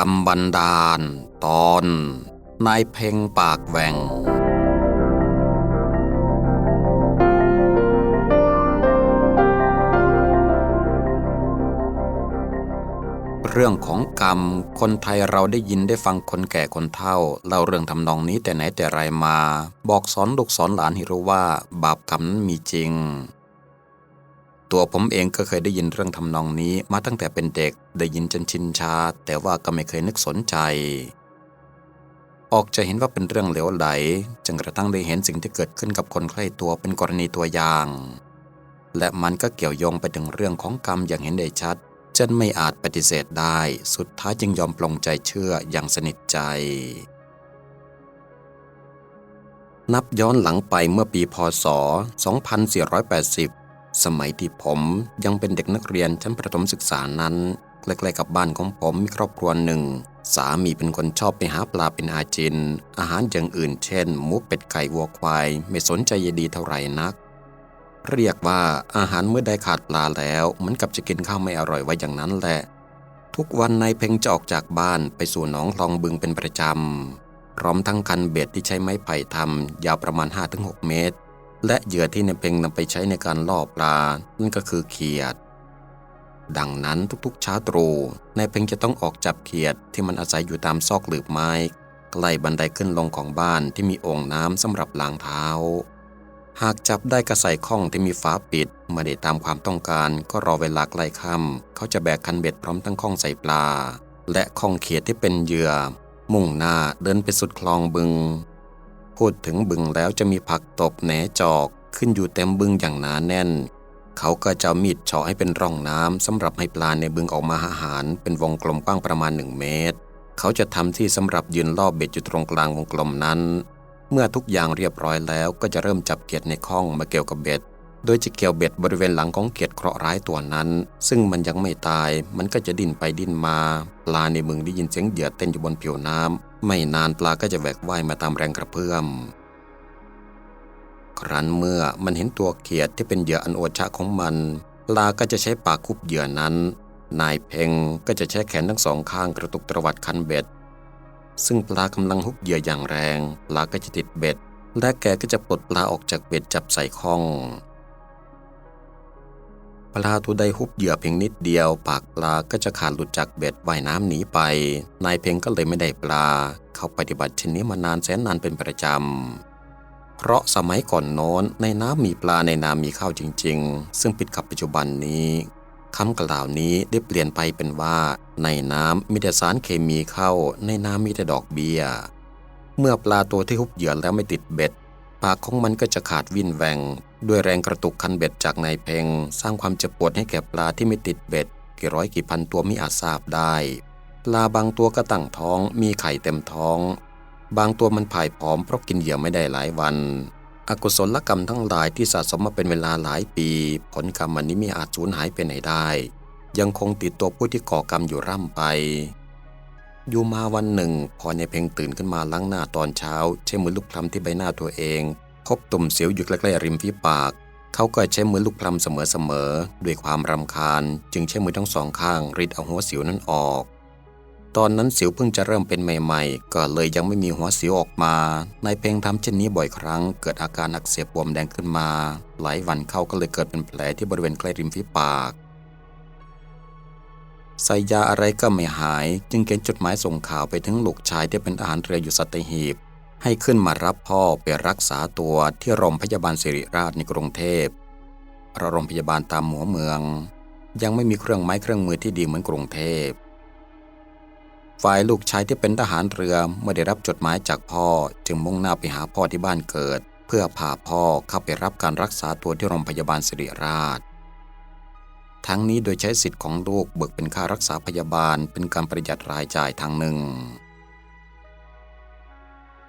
รรมบันดาล ตอนนายเพ่งปากแหว่ง เรื่องของกรรม คนไทยเราได้ยินได้ฟังคนแก่คนเฒ่าเล่าเรื่องทำนองนี้แต่ไหนแต่ไรมา บอกสอนลูกสอนหลานให้รู้ว่า บาปกรรมนั้นมีจริง ตัวผมเองก็เคยได้ยินเรื่องทำนองนี้มาตั้งแต่เป็นเด็ก ได้ยินจนชินชา แต่ว่าก็ไม่เคยนึกสนใจ ออกจะเห็นว่าเป็นเรื่องเหลวไหลจนกระทั่งได้เห็นสิ่งที่เกิดขึ้นกับคนใกล้ตัวเป็นกรณีตัวอย่าง และมันก็เกี่ยวโยงไปถึงเรื่องของกรรมอย่างเห็นได้ชัดจนไม่อาจปฏิเสธได้ สุดท้ายจึงยอมปลงใจเชื่ออย่างสนิทใจนับย้อนหลังไปเมื่อปีพศ 2480 สมัยที่ผมยังเป็นเด็กนักเรียนชั้นประถมศึกษานั้นใกล้ๆกับบ้านของผมมีครอบครัวหนึ่ง สามีเป็นคนชอบไปหาปลาเป็นอาจิน อาหารอย่างอื่นเช่นหมูเป็ดไก่วัวควาย ไม่สนใจยดีเท่าไหร่นัก เรียกว่าอาหารเมื่อได้ขาดปลาแล้วเหมือนกับจะกินข้าวไม่อร่อยไว้อย่างนั้นแหละ ทุกวันนายเพ่งจะออกจากบ้านไปสู่หนองคลองบึงเป็นประจำพร้อมทั้งคันเบ็ดที่ใช้ไม้ไผ่ทำยาวประมาณ 5-6 เมตร และเหยื่อที่นายเพ่งนำไปใช้ในการล่อปลา นั่นก็คือเขียด ดังนั้นทุกๆเช้าตรู่นายเพ่งจะต้องออกจับเขียดที่มันอาศัยอยู่ตามซอกหลืบไม้ ใกล้บันไดขึ้นลงของบ้านที่มีโอ่งน้ำสำหรับล้างเท้า หากจับได้กระใส่ข้องที่มีฝาปิดมาได้ตามความต้องการก็รอเวลาใกล้ค่ำเขาจะแบกคันเบ็ดพร้อมทั้งข้องใส่ปลา และข้องเขียดที่เป็นเหยื่อ มุ่งหน้าเดินไปสุดคลองบึง พูดถึงบึงแล้วจะมีผักตบแหนจอกขึ้นอยู่เต็มบึงอย่างหนาแน่น เขาก็จะมีดเฉาะให้เป็นร่องน้ำสำหรับให้ปลาในบึงออกมาหาอาหาร เป็นวงกลมกว้างประมาณหนึ่งเมตร เขาจะทำที่สำหรับยืนล่อเบ็ดอยู่ตรงกลางวงกลมนั้น เมื่อทุกอย่างเรียบร้อยแล้วก็จะเริ่มจับเกียดในข้องมาเกี่ยวกับเบ็ด โดยจะเกี่ยวเบ็ดบริเวณหลังของเกียดเคราะห์ร้ายตัวนั้น ซึ่งมันยังไม่ตาย มันก็จะดิ้นไปดิ้นมาปลาในมึงได้ยินเสียงเหยื่อเต้นอยู่บนผิวน้ำไม่นานปลาก็จะแหวกว่ายมาตามแรงกระเพื่อม ครั้นเมื่อมันเห็นตัวเขียดที่เป็นเหยื่ออันโอชะของมันปลาก็จะใช้ปากคุบเหยื่อนั้น นายเพ่งก็จะใช้แขนทั้งสองข้างกระตุกตรวัดคันเบ็ด ซึ่งปลากำลังฮุบเหยื่ออย่างแรง ปลาก็จะติดเบ็ด และแกก็จะปลดปลาออกจากเบ็ดจับใส่ข้อง ปลาตัวใดฮุบเหยื่อเพียงนิดเดียว ปากปลาก็จะขาดหลุดจากเบ็ดว่ายน้ำหนีไป นายเพ่งก็เลยไม่ได้ปลา เขาปฏิบัติเช่นนี้มานานแสนนานเป็นประจำ เพราะสมัยก่อนโน้นในน้ำมีปลาในน้ำมีข้าวจริง ๆ ซึ่งผิดกับปัจจุบันนี้คำกล่าวนี้ได้เปลี่ยนไปเป็นว่า ในน้ำมีแต่สารเคมีเข้า ในน้ำมีแต่ดอกเบี้ย เมื่อปลาตัวที่ฮุบเหยื่อแล้วไม่ติดเบ็ด ปากของมันก็จะขาดวิ่นแหวงด้วยแรงกระตุกคันเบ็ดจากนายเพงสร้างความเจ็บปวดให้แก่ปลาที่ไม่ติดเบ็ด กี่ร้อยกี่พันตัวไมิอาจทราบได้ ปลาบางตัวก็ตั้งท้องมีไข่เต็มท้อง บางตัวมันผายผอมเพราะกินเหยื่อไม่ได้หลายวัน อกุศลกรรมทั้งหลายที่สะสมมาเป็นเวลาหลายปี ผลกรรมมันนี้ไม่อาจสูญหายไปไหนได้ ยังคงติดตัวผู้ที่ก่อกรรมอยู่ร่ำไป อยู่มาวันหนึ่ง พอในเพ่งตื่นขึ้นมาล้างหน้าตอนเช้า ใช้มือลูกพลำที่ใบหน้าตัวเอง พบตุ่มเสียวอยู่ใกล้ๆริมฝีปาก เขาก็ใช้มือลูกพลำเสมอๆด้วยความรำคาญ จึงใช้มือทั้งสองข้างริดเอาหัวสิวนั้นออก ตอนนั้นสิวเพิ่งจะเริ่มเป็นใหม่ๆ ก็เลยยังไม่มีหัวสิวออกมานายเพลงทำเช่นนี้บ่อยครั้ง เกิดอาการอักเสบบวมแดงขึ้นมา หลายวันเข้าก็เลยเกิดเป็นแผลที่บริเวณใกล้ริมฝีปาก ใส่ยาอะไรก็ไม่หาย จึงเขียนจดหมายส่งข่าวไปถึงลูกชายที่เป็นทหารเรืออยู่สัตหีบ ให้ขึ้นมารับพ่อไปรักษาตัวที่โรงพยาบาลสิริราชในกรุงเทพเราโรงพยาบาลตามหัวเมือง ยังไม่มีเครื่องไม้เครื่องมือที่ดีเหมือนกรุงเทพฝ่ายลูกชายที่เป็นทหารเรือเมื่อได้รับจดหมายจากพ่อจึงมุ่งหน้าไปหาพ่อที่บ้านเกิด เพื่อพาพ่อเข้าไปรับการรักษาตัวที่โรงพยาบาลสิริราช ทั้งนี้โดยใช้สิทธิ์ของลูกเบิกเป็นค่ารักษาพยาบาล เป็นการประหยัดรายจ่ายทางหนึ่ง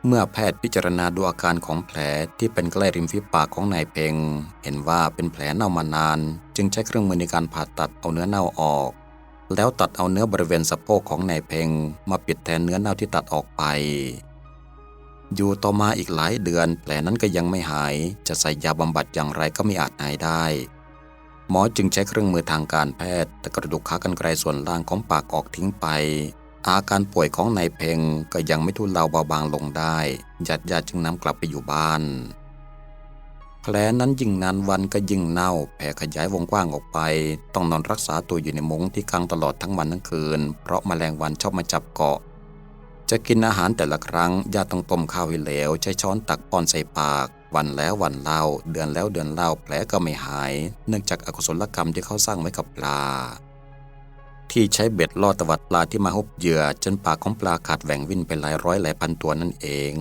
เมื่อแพทย์พิจารณาดูอาการของแผลที่เป็นใกล้ริมฝีปากของนายเพงเห็นว่าเป็นแผลเน่ามานาน จึงใช้เครื่องมือในการผ่าตัดเอาเนื้อเน่าออก แล้วตัดเอาเนื้อบริเวณสะโพกของนายเพงมาปิดแทนเนื้อเน่าที่ตัดออกไปอยู่ต่อมาอีกหลายเดือนแผลนั้นก็ยังไม่หาย จะใส่ยาบำบัดอย่างไรก็ไม่อาจหายได้ หมอจึงใช้เครื่องมือทางการแพทย์ตะกระดูกขากรรไกรส่วนล่างของปากออกทิ้งไป อาการป่วยของนายเพงก็ยังไม่ทุเลาเบาบางลงได้ญาติญาติจึงนำกลับไปอยู่บ้าน แผลนั้นยิ่งนานวันก็ยิ่งเน่าแผ่ขยายวงกว้างออกไป ต้องนอนรักษาตัวอยู่ในมุ้งที่ค้างตลอดทั้งวันทั้งคืน เพราะแมลงวันชอบมาจับเกาะ จะกินอาหารแต่ละครั้งญาติต้องต้มข้าวให้เหลวใช้ช้อนตักป้อนใส่ปาก วันแล้ววันเล่า เดือนแล้วเดือนเล่าแผลก็ไม่หาย เนื่องจากอกุศลกรรมที่เขาสร้างไว้กับปลา ที่ใช้เบ็ดล่อตวัดปลาที่มาฮุบเหยื่อ จนปากของปลาขาดแหว่งวิ่นไปหลายร้อยหลายพันตัวนั่นเอง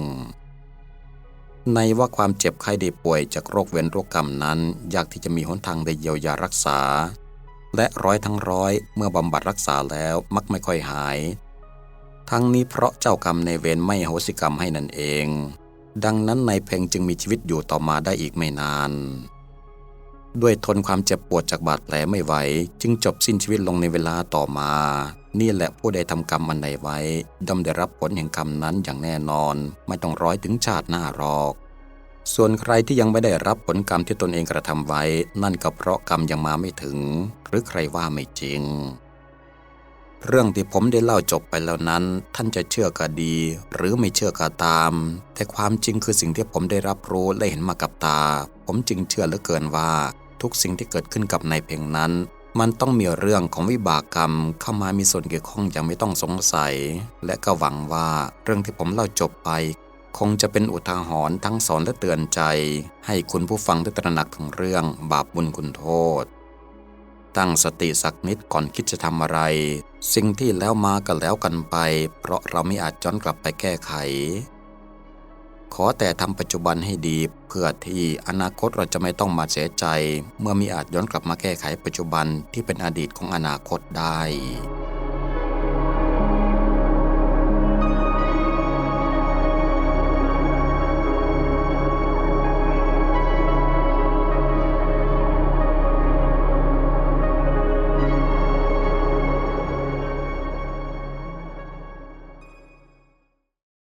ในว่าความเจ็บไข้ได้ป่วยจากโรคเวรโรคกรรมนั้น ยากที่จะมีหนทางได้เยียวยารักษา และร้อยทั้งร้อยเมื่อบำบัดรักษาแล้วมักไม่ค่อยหาย ทั้งนี้เพราะเจ้ากรรมในเวรไม่โหสิกรรมให้นั่นเอง ดังนั้นนายเพ่งจึงมีชีวิตอยู่ต่อมาได้อีกไม่นาน ด้วยทนความเจ็บปวดจากบาดแผลไม่ไหว จึงจบสิ้นชีวิตลงในเวลาต่อมา นี่แหละผู้ใดทำกรรมอันใดไว้ย่อมได้รับผลแห่งกรรมนั้นอย่างแน่นอน ไม่ต้องร้อยถึงชาติหน้าหรอก ส่วนใครที่ยังไม่ได้รับผลกรรมที่ตนเองกระทำไว้ นั่นก็เพราะกรรมยังมาไม่ถึง หรือใครว่าไม่จริง เรื่องที่ผมได้เล่าจบไปแล้วนั้น ท่านจะเชื่อก็ดี หรือไม่เชื่อก็ตาม แต่ความจริงคือสิ่งที่ผมได้รับรู้และเห็นมากับตา ผมจึงเชื่อเหลือเกินว่า ทุกสิ่งที่เกิดขึ้นกับนายเพ่งนั้น มันต้องมีเรื่องของวิบากกรรม เข้ามามีส่วนเกี่ยวข้องอย่างไม่ต้องสงสัย และก็หวังว่าเรื่องที่ผมเล่าจบไป คงจะเป็นอุทาหรณ์ทั้งสอนและเตือนใจ ให้คุณผู้ฟังได้ตระหนักถึงเรื่องบาปบุญคุณโทษ ตั้งสติสักนิดก่อนคิดจะทำอะไร สิ่งที่แล้วมาก็แล้วกันไป เพราะเราไม่อาจย้อนกลับไปแก้ไข ขอแต่ทำปัจจุบันให้ดี เพื่อที่อนาคตเราจะไม่ต้องมาเสียใจ เมื่อมีอาจย้อนกลับมาแก้ไขปัจจุบันที่เป็นอดีตของอนาคตได้